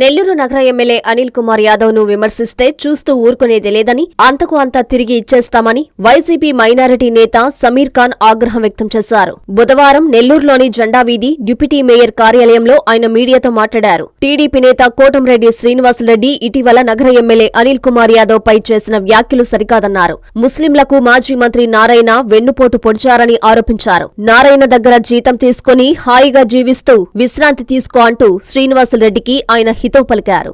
నెల్లూరు నగర ఎమ్మెల్యే అనిల్ కుమార్ యాదవ్ను విమర్శిస్తే చూస్తూ ఊరుకునేది లేదని అంతకు అంతా తిరిగి ఇచ్చేస్తామని వైసీపీ మైనారిటీ నేత సమీర్ ఖాన్ ఆగ్రహం వ్యక్తం చేశారు. బుధవారం నెల్లూరులోని జెండా వీధి డిప్యూటీ మేయర్ కార్యాలయంలో ఆయన మీడియాతో మాట్లాడారు. టీడీపీ నేత కోటంరెడ్డి శ్రీనివాసరెడ్డి ఇటీవల నగర ఎమ్మెల్యే అనిల్ కుమార్ యాదవ్ పై చేసిన వ్యాఖ్యలు సరికాదన్నారు. ముస్లింలకు మాజీ మంత్రి నారాయణ వెన్నుపోటు పొడిచారని ఆరోపించారు. నారాయణ దగ్గర జీతం తీసుకుని హాయిగా జీవిస్తూ విశ్రాంతి తీసుకో అంటూ శ్రీనివాసరెడ్డికి ఆయన హితవు పలికారు.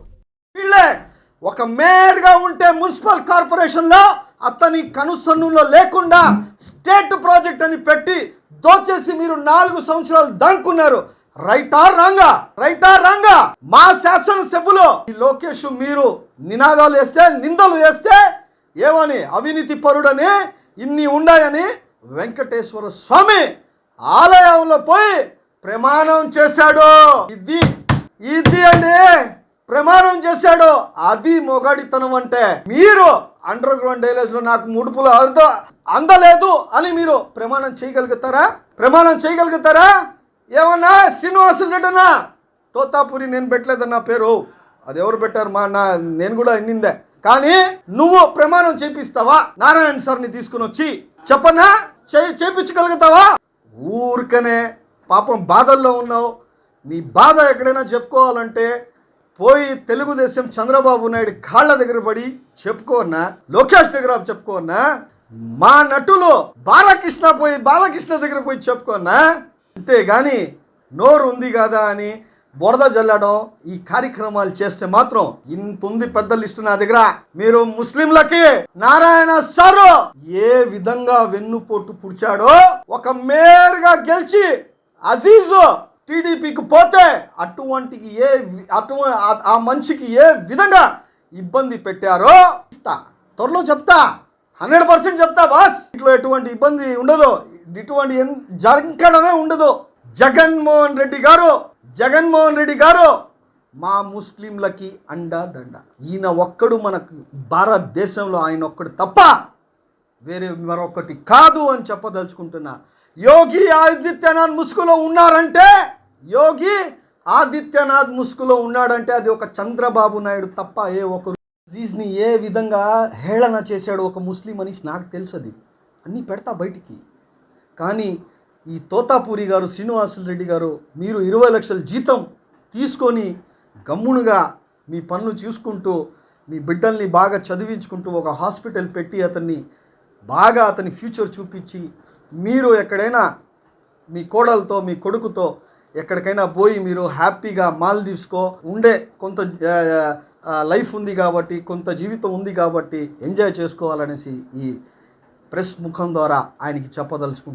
ఒక మేయర్గా ఉంటే మున్సిపల్ కార్పొరేషన్లో అతని కనుసన్నులో లేకుండా స్టేట్ ప్రాజెక్ట్ అని పెట్టి దోచేసి మీరు నాలుగు సంవత్సరాలు దంకున్నారు. రైటా రాంగా? రైటా రాంగా? మా శాసనసభ్యులు ఈ లోకేష్ మీరు నినాదాలు వేస్తే నిందలు వేస్తే ఏమని? అవినీతి పరుడని ఇన్ని ఉన్నాయని వెంకటేశ్వర స్వామి ఆలయంలో పోయి ప్రమాణం చేశాడు. ఇది ఇది అండి ప్రమాణం చేశాడు. అది మొగాడితనం అంటే మీరు అండర్ గ్రౌండ్ డైలేజ్లో నాకు ముడుపులు అంద అందలేదు అని మీరు ప్రమాణం చేయగలుగుతారా? ప్రమాణం చేయగలుగుతారా? ఏమన్నా శ్రీనివాస రెడ్డినా తోతాపురి నేను పెట్టలేదన్న పేరు. అది ఎవరు పెట్టారు? మా నా నేను కూడా ఎన్నిందే. కానీ నువ్వు ప్రమాణం చేపిస్తావా? నారాయణ సార్ని తీసుకుని వచ్చి చెప్పన్నా? చేయించగలుగుతావా చేపించగలుగుతావా? ఊరికనే పాపం బాధల్లో ఉన్నావు. నీ బాధ ఎక్కడైనా చెప్పుకోవాలంటే పోయి తెలుగుదేశం చంద్రబాబు నాయుడు కాళ్ళ దగ్గర పడి చెప్పుకోన్నా లోకేష్ దగ్గర చెప్పుకోన్నా మా నటులో బాలకృష్ణ పోయి బాలకృష్ణ దగ్గర పోయి చెప్పుకోన్నా అంతేగాని నోరు ఉంది కదా అని బురద జల్లడం ఈ కార్యక్రమాలు చేస్తే మాత్రం ఇంత ఉంది పెద్ద లిస్టు నా దగ్గర. మీరు ముస్లింలకి నారాయణ సారు ఏ విధంగా వెన్నుపోటు పుడిచాడో ఒక మేరుగా గెలిచి అజీజు టీడీపీకి పోతే అటువంటి ఏ అటు ఆ- మనిషికి ఏ విధంగా ఇబ్బంది పెట్టారో ఇస్తా. త్వరలో చెప్తా. హండ్రెడ్ పర్సెంట్ చెప్తా బాస్. ఇట్లా ఎటువంటి ఇబ్బంది ఉండదు. ఇటువంటి జరగడమే ఉండదు. జగన్మోహన్ రెడ్డి గారు జగన్మోహన్ రెడ్డి గారు మా ముస్లింలకి అండా దండ ఈయన ఒక్కడు మనకు భారతదేశంలో ఆయన ఒక్కడు తప్ప వేరే మరొకటి కాదు అని చెప్పదలుచుకుంటున్నా. యోగి ఆదిత్యనాథ్ ముసుగులో ఉన్నారంటే యోగి ఆదిత్యనాథ్ ముసుగులో ఉన్నాడంటే అది ఒక చంద్రబాబు నాయుడు తప్ప ఏ ఒకరు అజీజ్ని ఏ విధంగా హేళన చేశాడు ఒక ముస్లిం అని నాకు తెలుసది అన్నీ పెడతా బయటికి. కానీ ఈ తోతాపూరి గారు శ్రీనివాసులు రెడ్డి గారు మీరు ఇరవై లక్షల జీతం తీసుకొని గమ్మునుగా మీ పనులు చూసుకుంటూ మీ బిడ్డల్ని బాగా చదివించుకుంటూ ఒక హాస్పిటల్ పెట్టి అతన్ని బాగా అతని ఫ్యూచర్ చూపించి మీరు ఎక్కడైనా మీ కోడలతో మీ కొడుకుతో ఎక్కడికైనా పోయి మీరు హ్యాపీగా మాల్దీవ్స్కో ఉండే కొంత లైఫ్ ఉంది కాబట్టి కొంత జీవితం ఉంది కాబట్టి ఎంజాయ్ చేసుకోవాలనేసి ఈ ప్రెస్ ముఖం ద్వారా ఆయనకి చెప్పదలుచుకుంటున్నాను